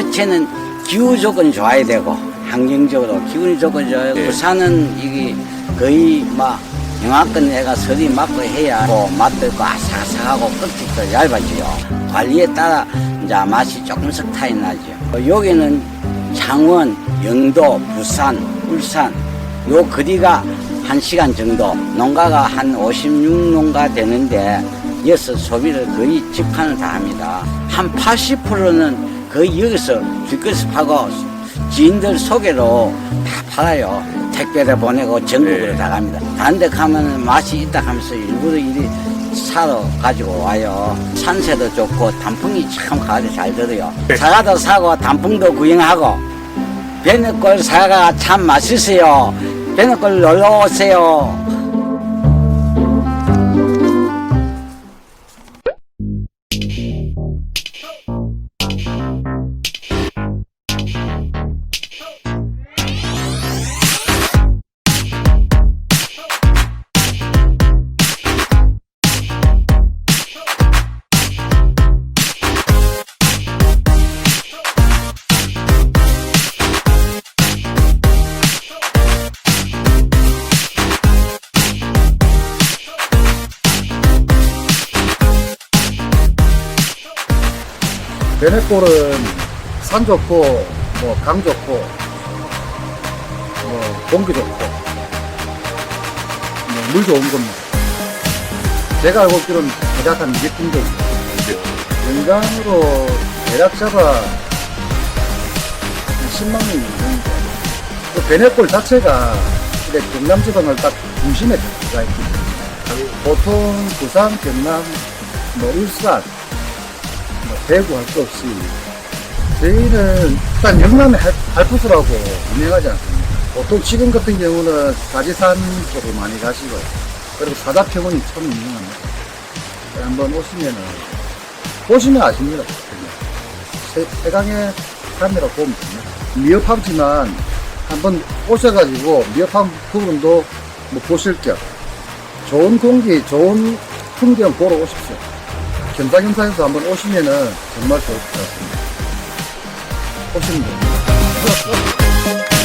자체는 기후 조건이 좋아야 되고 환경적으로 기후 조건이 좋아야 예. 부산은 이게 거의 막 영하권 내가 설이 맞고 해야 뭐 맛도 있고 아삭아삭하고 끝이 얇아지요. 관리에 따라 이제 맛이 조금씩 차이 나죠. 어, 여기는 창원, 영도, 부산, 울산 요 거리가 한 시간 정도 농가가 한 56농가 되는데 여기서 소비를 거의 직판을 다 합니다. 한 80%는 거의 여기서 파고 지인들 소개로 다 팔아요. 택배를 보내고 전국으로 네. 다 갑니다. 다른 데 가면 맛이 있다 하면서 일부러 이리 사러 가지고 와요. 산세도 좋고 단풍이 참 가을에 잘 들어요. 네. 사과도 사고 단풍도 구경하고 베네골 사과가 참 맛있어요. 베네골 놀러 오세요. 베네골은 산 좋고 뭐 강 좋고 뭐 공기 좋고 뭐 물 좋은 겁니다. 제가 알고 있기로는 대략 한 200분 정도. 연간으로 대략 잡아 한 10만 명 정도. 그 베네골 자체가 경남 지방을 딱 중심에 들어가 있기 때문에 보통 부산, 경남, 뭐 울산 뭐 대구 할것 없이 저희는 일단 영남의 할- 할푸스라고 유명하지 않습니까? 보통 지금 같은 경우는 가지산 쪽으로 많이 가시고 그리고 사다평원이 참 유명합니다. 한번 오시면은 보시면 아십니다. 세, 세강의 카메라 보면 됩니다. 미어팜지만 한번 오셔가지고 미어팜 부분도 뭐 보실 겸 좋은 공기, 좋은 풍경 보러 오십시오. 겸사겸사해서 한번 오시면은 정말 좋을 것 같습니다. 오시면 됩니다.